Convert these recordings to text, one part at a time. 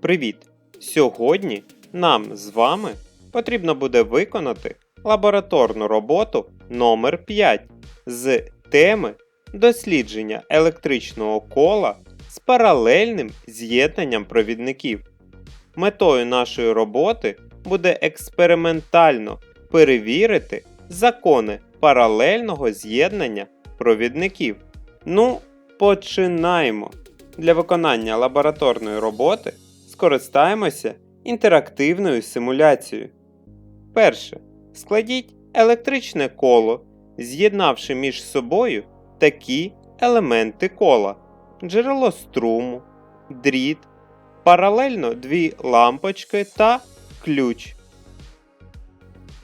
Привіт! Сьогодні нам з вами потрібно буде виконати лабораторну роботу номер 5 з теми дослідження електричного кола з паралельним з'єднанням провідників. Метою нашої роботи буде експериментально перевірити закони паралельного з'єднання провідників. Ну, починаємо. Для виконання лабораторної роботи скористаємося інтерактивною симуляцією. Перше. Складіть електричне коло, з'єднавши між собою такі елементи кола: джерело струму, дріт, паралельно дві лампочки та ключ.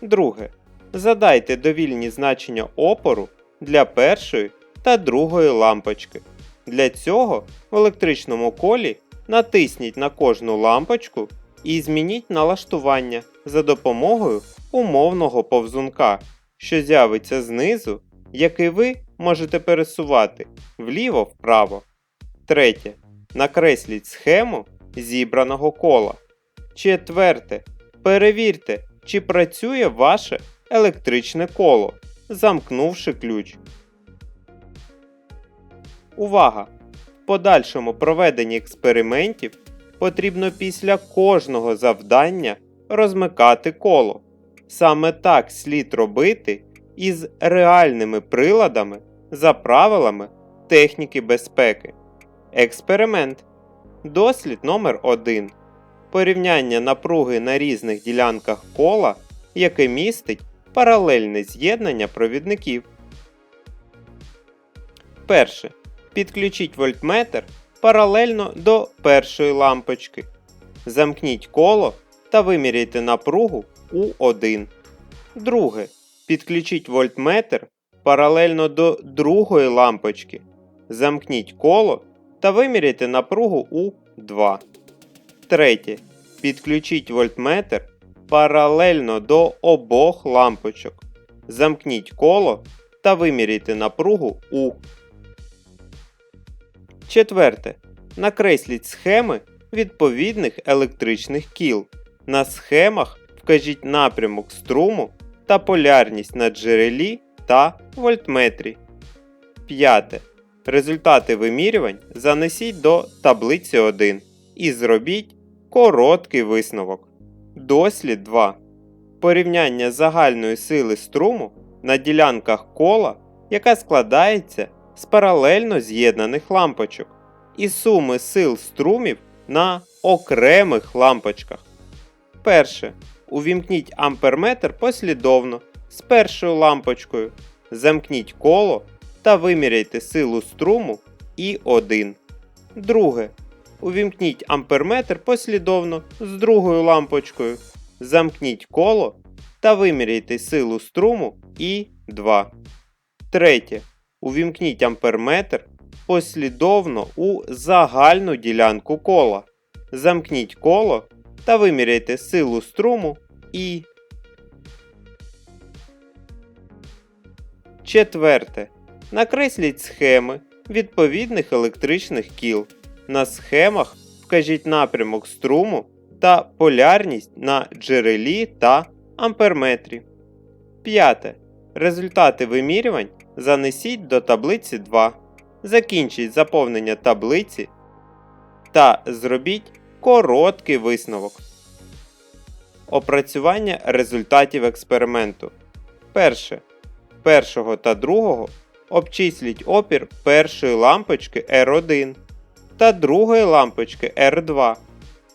Друге. Задайте довільні значення опору для першої та другої лампочки. Для цього в електричному колі натисніть на кожну лампочку і змініть налаштування за допомогою умовного повзунка, що з'явиться знизу, який ви можете пересувати вліво-вправо. Третє. Накресліть схему зібраного кола. Четверте. Перевірте, чи працює ваше електричне коло, замкнувши ключ. Увага! Подальшому проведенні експериментів потрібно після кожного завдання розмикати коло. Саме так слід робити із реальними приладами за правилами техніки безпеки. Експеримент. Дослід номер 1 Порівняння напруги на різних ділянках кола, яке містить паралельне з'єднання провідників. Перше. Підключіть вольтметр паралельно до першої лампочки. Замкніть коло та виміряйте напругу У1. Друге. Підключіть вольтметр паралельно до другої лампочки. Замкніть коло та виміряйте напругу У2. Третє. Підключіть вольтметр паралельно до обох лампочок. Замкніть коло та виміряйте напругу У. Четверте. Накресліть схеми відповідних електричних кіл. На схемах вкажіть напрямок струму та полярність на джерелі та вольтметрі. П'яте. Результати вимірювань занесіть до таблиці 1 і зробіть короткий висновок. Дослід 2. Порівняння загальної сили струму на ділянках кола, яка складається з паралельно з'єднаних лампочок, і суми сил струмів на окремих лампочках. Перше. Увімкніть амперметр послідовно з першою лампочкою. Замкніть коло та виміряйте силу струму І1. Друге. Увімкніть амперметр послідовно з другою лампочкою. Замкніть коло та виміряйте силу струму І2. Третє. Увімкніть амперметр послідовно у загальну ділянку кола. Замкніть коло та виміряйте силу струму І. Четверте. Накресліть схеми відповідних електричних кіл. На схемах вкажіть напрямок струму та полярність на джерелі та амперметрі. П'яте. Результати вимірювань занесіть до таблиці 2. Закінчіть заповнення таблиці та зробіть короткий висновок. Опрацювання результатів експерименту. Перше. Першого та другого обчисліть опір першої лампочки R1 та другої лампочки R2.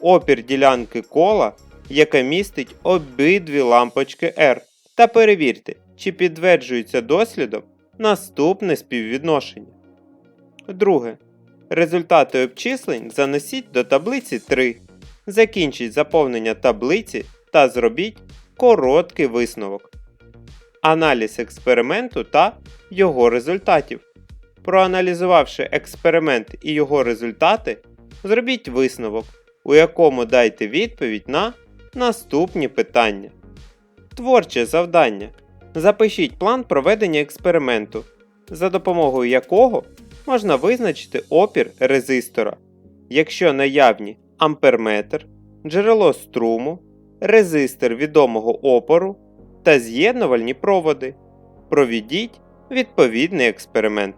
Опір ділянки кола, яка містить обидві лампочки R. Та перевірте, чи підтверджується дослідом наступне співвідношення. Друге. Результати обчислень занесіть до таблиці 3. Закінчіть заповнення таблиці та зробіть короткий висновок. Аналіз експерименту та його результатів. Проаналізувавши експеримент і його результати, зробіть висновок, у якому дайте відповідь на наступні питання. Творче завдання запишіть план проведення експерименту, за допомогою якого можна визначити опір резистора, якщо наявні амперметр, джерело струму, резистор відомого опору та з'єднувальні проводи. провідіть відповідний експеримент.